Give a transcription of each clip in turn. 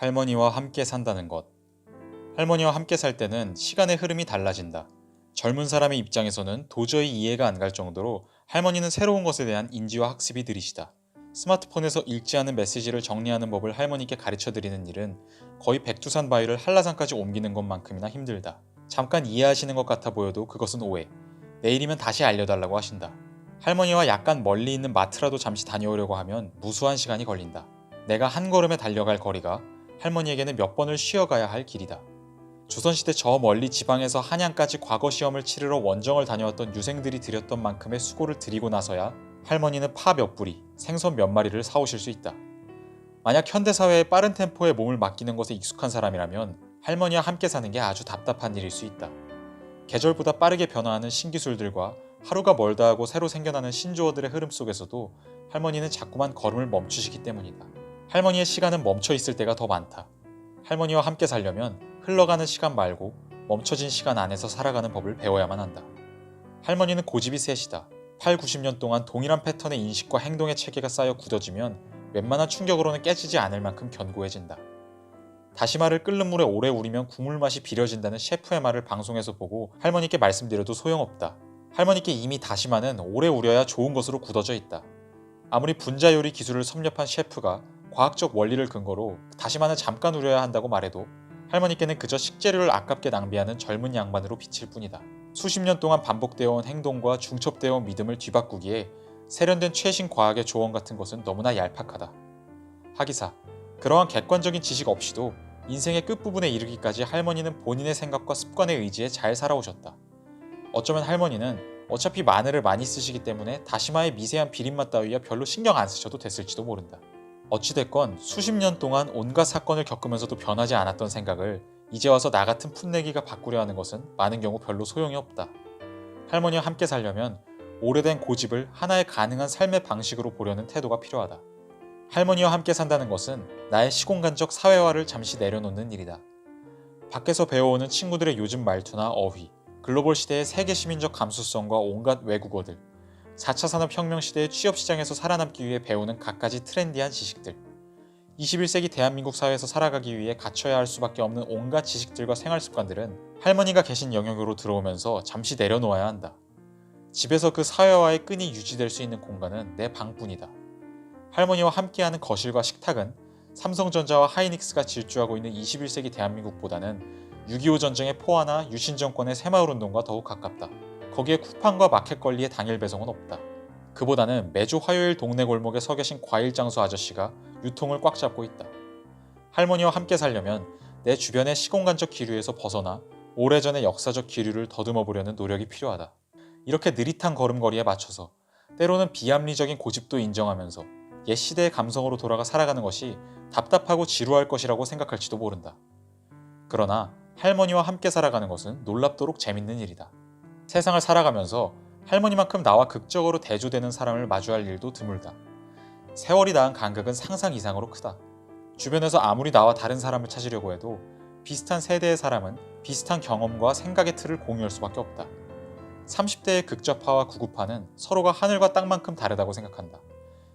할머니와 함께 산다는 것. 할머니와 함께 살 때는 시간의 흐름이 달라진다. 젊은 사람의 입장에서는 도저히 이해가 안 갈 정도로 할머니는 새로운 것에 대한 인지와 학습이 느리시다. 스마트폰에서 읽지 않은 메시지를 정리하는 법을 할머니께 가르쳐 드리는 일은 거의 백두산 바위를 한라산까지 옮기는 것만큼이나 힘들다. 잠깐 이해하시는 것 같아 보여도 그것은 오해. 내일이면 다시 알려달라고 하신다. 할머니와 약간 멀리 있는 마트라도 잠시 다녀오려고 하면 무수한 시간이 걸린다. 내가 한 걸음에 달려갈 거리가 할머니에게는 몇 번을 쉬어가야 할 길이다. 조선시대 저 멀리 지방에서 한양까지 과거 시험을 치르러 원정을 다녀왔던 유생들이 들였던 만큼의 수고를 들이고 나서야 할머니는 파 몇 뿌리, 생선 몇 마리를 사오실 수 있다. 만약 현대사회의 빠른 템포에 몸을 맡기는 것에 익숙한 사람이라면 할머니와 함께 사는 게 아주 답답한 일일 수 있다. 계절보다 빠르게 변화하는 신기술들과 하루가 멀다 하고 새로 생겨나는 신조어들의 흐름 속에서도 할머니는 자꾸만 걸음을 멈추시기 때문이다. 할머니의 시간은 멈춰 있을 때가 더 많다. 할머니와 함께 살려면 흘러가는 시간 말고 멈춰진 시간 안에서 살아가는 법을 배워야만 한다. 할머니는 고집이 세시다. 8, 90년 동안 동일한 패턴의 인식과 행동의 체계가 쌓여 굳어지면 웬만한 충격으로는 깨지지 않을 만큼 견고해진다. 다시마를 끓는 물에 오래 우리면 국물 맛이 비려진다는 셰프의 말을 방송에서 보고 할머니께 말씀드려도 소용없다. 할머니께 이미 다시마는 오래 우려야 좋은 것으로 굳어져 있다. 아무리 분자 요리 기술을 섭렵한 셰프가 과학적 원리를 근거로 다시마는 잠깐 우려야 한다고 말해도 할머니께는 그저 식재료를 아깝게 낭비하는 젊은 양반으로 비칠 뿐이다. 수십 년 동안 반복되어 온 행동과 중첩되어 온 믿음을 뒤바꾸기에 세련된 최신 과학의 조언 같은 것은 너무나 얄팍하다. 하기사, 그러한 객관적인 지식 없이도 인생의 끝부분에 이르기까지 할머니는 본인의 생각과 습관에 의지해 잘 살아오셨다. 어쩌면 할머니는 어차피 마늘을 많이 쓰시기 때문에 다시마의 미세한 비린맛 따위야 별로 신경 안 쓰셔도 됐을지도 모른다. 어찌됐건 수십 년 동안 온갖 사건을 겪으면서도 변하지 않았던 생각을 이제 와서 나 같은 풋내기가 바꾸려 하는 것은 많은 경우 별로 소용이 없다. 할머니와 함께 살려면 오래된 고집을 하나의 가능한 삶의 방식으로 보려는 태도가 필요하다. 할머니와 함께 산다는 것은 나의 시공간적 사회화를 잠시 내려놓는 일이다. 밖에서 배워오는 친구들의 요즘 말투나 어휘, 글로벌 시대의 세계 시민적 감수성과 온갖 외국어들, 4차 산업혁명 시대의 취업시장에서 살아남기 위해 배우는 갖가지 트렌디한 지식들, 21세기 대한민국 사회에서 살아가기 위해 갖춰야 할 수밖에 없는 온갖 지식들과 생활 습관들은 할머니가 계신 영역으로 들어오면서 잠시 내려놓아야 한다. 집에서 그 사회와의 끈이 유지될 수 있는 공간은 내 방뿐이다. 할머니와 함께하는 거실과 식탁은 삼성전자와 하이닉스가 질주하고 있는 21세기 대한민국보다는 6.25 전쟁의 포화나 유신 정권의 새마을 운동과 더욱 가깝다. 거기에 쿠팡과 마켓 권리의 당일 배송은 없다. 그보다는 매주 화요일 동네 골목에 서 계신 과일 장수 아저씨가 유통을 꽉 잡고 있다. 할머니와 함께 살려면 내 주변의 시공간적 기류에서 벗어나 오래전의 역사적 기류를 더듬어 보려는 노력이 필요하다. 이렇게 느릿한 걸음걸이에 맞춰서 때로는 비합리적인 고집도 인정하면서 옛 시대의 감성으로 돌아가 살아가는 것이 답답하고 지루할 것이라고 생각할지도 모른다. 그러나 할머니와 함께 살아가는 것은 놀랍도록 재밌는 일이다. 세상을 살아가면서 할머니만큼 나와 극적으로 대조되는 사람을 마주할 일도 드물다. 세월이 낳은 간극은 상상 이상으로 크다. 주변에서 아무리 나와 다른 사람을 찾으려고 해도 비슷한 세대의 사람은 비슷한 경험과 생각의 틀을 공유할 수밖에 없다. 30대의 극좌파와 구구파는 서로가 하늘과 땅만큼 다르다고 생각한다.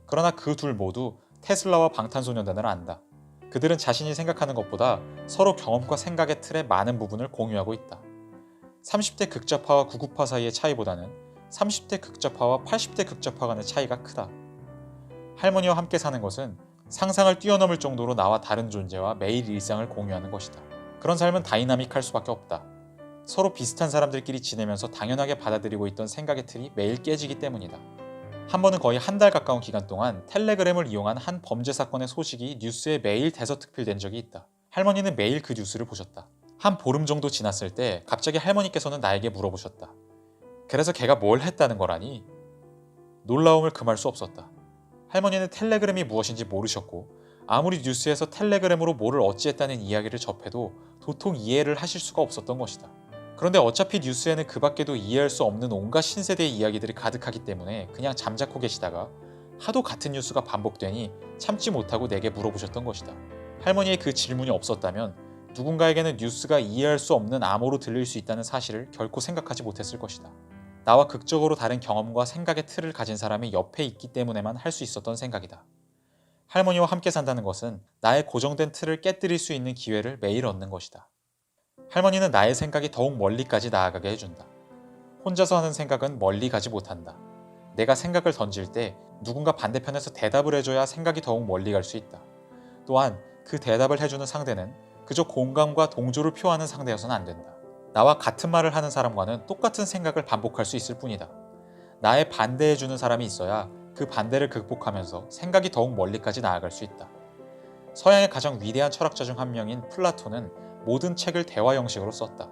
그러나 그 둘 모두 테슬라와 방탄소년단을 안다. 그들은 자신이 생각하는 것보다 서로 경험과 생각의 틀의 많은 부분을 공유하고 있다. 30대 극좌파와 구구파 사이의 차이보다는 30대 극좌파와 80대 극좌파 간의 차이가 크다. 할머니와 함께 사는 것은 상상을 뛰어넘을 정도로 나와 다른 존재와 매일 일상을 공유하는 것이다. 그런 삶은 다이나믹할 수밖에 없다. 서로 비슷한 사람들끼리 지내면서 당연하게 받아들이고 있던 생각의 틀이 매일 깨지기 때문이다. 한 번은 거의 한 달 가까운 기간 동안 텔레그램을 이용한 한 범죄 사건의 소식이 뉴스에 매일 대서특필된 적이 있다. 할머니는 매일 그 뉴스를 보셨다. 한 보름 정도 지났을 때 갑자기 할머니께서는 나에게 물어보셨다. 그래서 걔가 뭘 했다는 거라니? 놀라움을 금할 수 없었다. 할머니는 텔레그램이 무엇인지 모르셨고 아무리 뉴스에서 텔레그램으로 뭐를 어찌했다는 이야기를 접해도 도통 이해를 하실 수가 없었던 것이다. 그런데 어차피 뉴스에는 그 밖에도 이해할 수 없는 온갖 신세대의 이야기들이 가득하기 때문에 그냥 잠자코 계시다가 하도 같은 뉴스가 반복되니 참지 못하고 내게 물어보셨던 것이다. 할머니의 그 질문이 없었다면 누군가에게는 뉴스가 이해할 수 없는 암호로 들릴 수 있다는 사실을 결코 생각하지 못했을 것이다. 나와 극적으로 다른 경험과 생각의 틀을 가진 사람이 옆에 있기 때문에만 할 수 있었던 생각이다. 할머니와 함께 산다는 것은 나의 고정된 틀을 깨뜨릴 수 있는 기회를 매일 얻는 것이다. 할머니는 나의 생각이 더욱 멀리까지 나아가게 해준다. 혼자서 하는 생각은 멀리 가지 못한다. 내가 생각을 던질 때 누군가 반대편에서 대답을 해줘야 생각이 더욱 멀리 갈 수 있다. 또한 그 대답을 해주는 상대는 그저 공감과 동조를 표하는 상대여서는 안 된다. 나와 같은 말을 하는 사람과는 똑같은 생각을 반복할 수 있을 뿐이다. 나에 반대해주는 사람이 있어야 그 반대를 극복하면서 생각이 더욱 멀리까지 나아갈 수 있다. 서양의 가장 위대한 철학자 중 한 명인 플라톤은 모든 책을 대화 형식으로 썼다.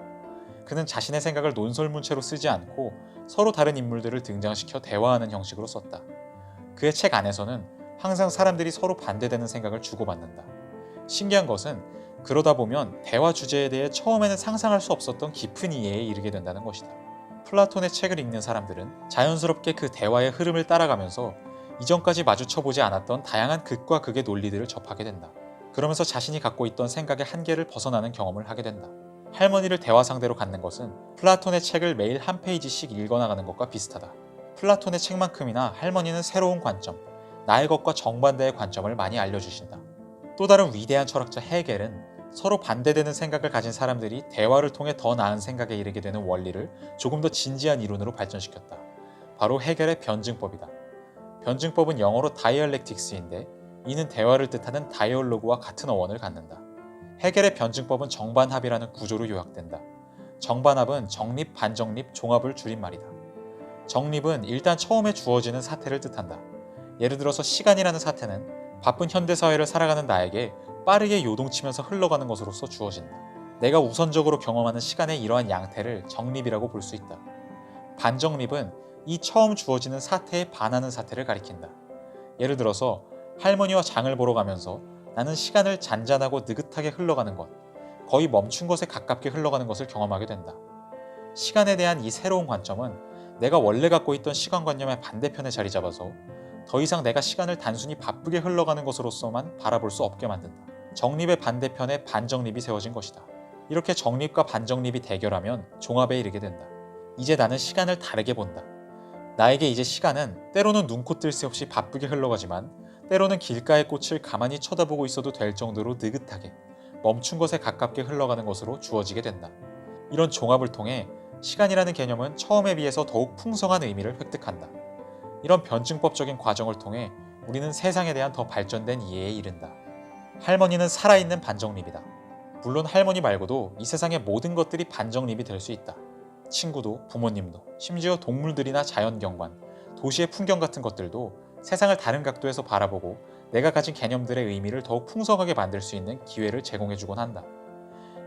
그는 자신의 생각을 논설문체로 쓰지 않고 서로 다른 인물들을 등장시켜 대화하는 형식으로 썼다. 그의 책 안에서는 항상 사람들이 서로 반대되는 생각을 주고받는다. 신기한 것은 그러다 보면 대화 주제에 대해 처음에는 상상할 수 없었던 깊은 이해에 이르게 된다는 것이다. 플라톤의 책을 읽는 사람들은 자연스럽게 그 대화의 흐름을 따라가면서 이전까지 마주쳐 보지 않았던 다양한 극과 극의 논리들을 접하게 된다. 그러면서 자신이 갖고 있던 생각의 한계를 벗어나는 경험을 하게 된다. 할머니를 대화 상대로 갖는 것은 플라톤의 책을 매일 한 페이지씩 읽어나가는 것과 비슷하다. 플라톤의 책만큼이나 할머니는 새로운 관점, 나의 것과 정반대의 관점을 많이 알려주신다. 또 다른 위대한 철학자 헤겔은 서로 반대되는 생각을 가진 사람들이 대화를 통해 더 나은 생각에 이르게 되는 원리를 조금 더 진지한 이론으로 발전시켰다. 바로 헤겔의 변증법이다. 변증법은 영어로 다이얼렉틱스인데 이는 대화를 뜻하는 다이얼로그와 같은 어원을 갖는다. 헤겔의 변증법은 정반합이라는 구조로 요약된다. 정반합은 정립, 반정립, 종합을 줄임말이다. 정립은 일단 처음에 주어지는 사태를 뜻한다. 예를 들어서 시간이라는 사태는 바쁜 현대사회를 살아가는 나에게 빠르게 요동치면서 흘러가는 것으로서 주어진다. 내가 우선적으로 경험하는 시간의 이러한 양태를 정립이라고 볼 수 있다. 반정립은 이 처음 주어지는 사태에 반하는 사태를 가리킨다. 예를 들어서 할머니와 장을 보러 가면서 나는 시간을 잔잔하고 느긋하게 흘러가는 것, 거의 멈춘 것에 가깝게 흘러가는 것을 경험하게 된다. 시간에 대한 이 새로운 관점은 내가 원래 갖고 있던 시간관념의 반대편에 자리 잡아서 더 이상 내가 시간을 단순히 바쁘게 흘러가는 것으로서만 바라볼 수 없게 만든다. 정립의 반대편에 반정립이 세워진 것이다. 이렇게 정립과 반정립이 대결하면 종합에 이르게 된다. 이제 나는 시간을 다르게 본다. 나에게 이제 시간은 때로는 눈코 뜰 새 없이 바쁘게 흘러가지만 때로는 길가의 꽃을 가만히 쳐다보고 있어도 될 정도로 느긋하게 멈춘 것에 가깝게 흘러가는 것으로 주어지게 된다. 이런 종합을 통해 시간이라는 개념은 처음에 비해서 더욱 풍성한 의미를 획득한다. 이런 변증법적인 과정을 통해 우리는 세상에 대한 더 발전된 이해에 이른다. 할머니는 살아있는 반정립이다. 물론 할머니 말고도 이 세상의 모든 것들이 반정립이 될 수 있다. 친구도, 부모님도, 심지어 동물들이나 자연경관, 도시의 풍경 같은 것들도 세상을 다른 각도에서 바라보고 내가 가진 개념들의 의미를 더욱 풍성하게 만들 수 있는 기회를 제공해주곤 한다.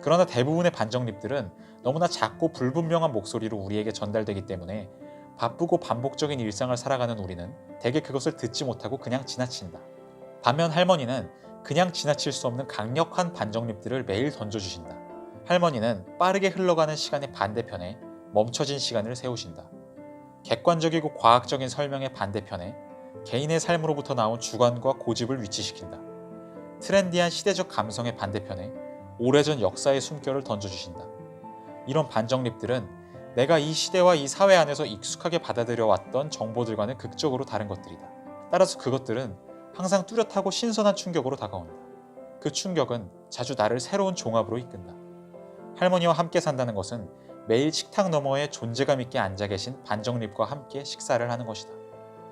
그러나 대부분의 반정립들은 너무나 작고 불분명한 목소리로 우리에게 전달되기 때문에 바쁘고 반복적인 일상을 살아가는 우리는 대개 그것을 듣지 못하고 그냥 지나친다. 반면 할머니는 그냥 지나칠 수 없는 강력한 반정립들을 매일 던져주신다. 할머니는 빠르게 흘러가는 시간의 반대편에 멈춰진 시간을 세우신다. 객관적이고 과학적인 설명의 반대편에 개인의 삶으로부터 나온 주관과 고집을 위치시킨다. 트렌디한 시대적 감성의 반대편에 오래전 역사의 숨결을 던져주신다. 이런 반정립들은 내가 이 시대와 이 사회 안에서 익숙하게 받아들여 왔던 정보들과는 극적으로 다른 것들이다. 따라서 그것들은 항상 뚜렷하고 신선한 충격으로 다가온다. 그 충격은 자주 나를 새로운 종합으로 이끈다. 할머니와 함께 산다는 것은 매일 식탁 너머에 존재감 있게 앉아 계신 반정립과 함께 식사를 하는 것이다.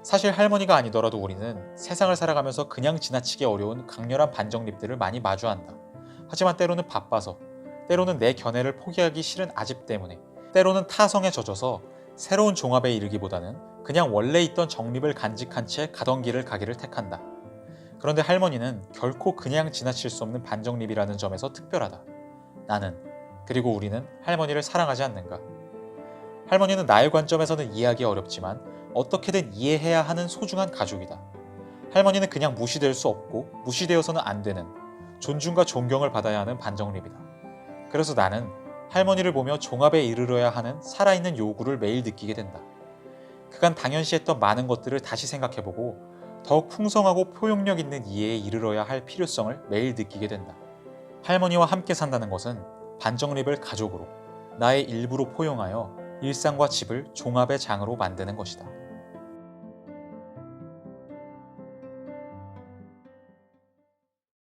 사실 할머니가 아니더라도 우리는 세상을 살아가면서 그냥 지나치기 어려운 강렬한 반정립들을 많이 마주한다. 하지만 때로는 바빠서, 때로는 내 견해를 포기하기 싫은 아집 때문에, 때로는 타성에 젖어서 새로운 종합에 이르기보다는 그냥 원래 있던 정립을 간직한 채 가던 길을 가기를 택한다. 그런데 할머니는 결코 그냥 지나칠 수 없는 반정립이라는 점에서 특별하다. 나는, 그리고 우리는 할머니를 사랑하지 않는가? 할머니는 나의 관점에서는 이해하기 어렵지만 어떻게든 이해해야 하는 소중한 가족이다. 할머니는 그냥 무시될 수 없고 무시되어서는 안 되는 존중과 존경을 받아야 하는 반정립이다. 그래서 나는 할머니를 보며 종합에 이르러야 하는 살아있는 요구를 매일 느끼게 된다. 그간 당연시했던 많은 것들을 다시 생각해보고 더욱 풍성하고 포용력 있는 이해에 이르러야 할 필요성을 매일 느끼게 된다. 할머니와 함께 산다는 것은 반정립을 가족으로 나의 일부로 포용하여 일상과 집을 종합의 장으로 만드는 것이다.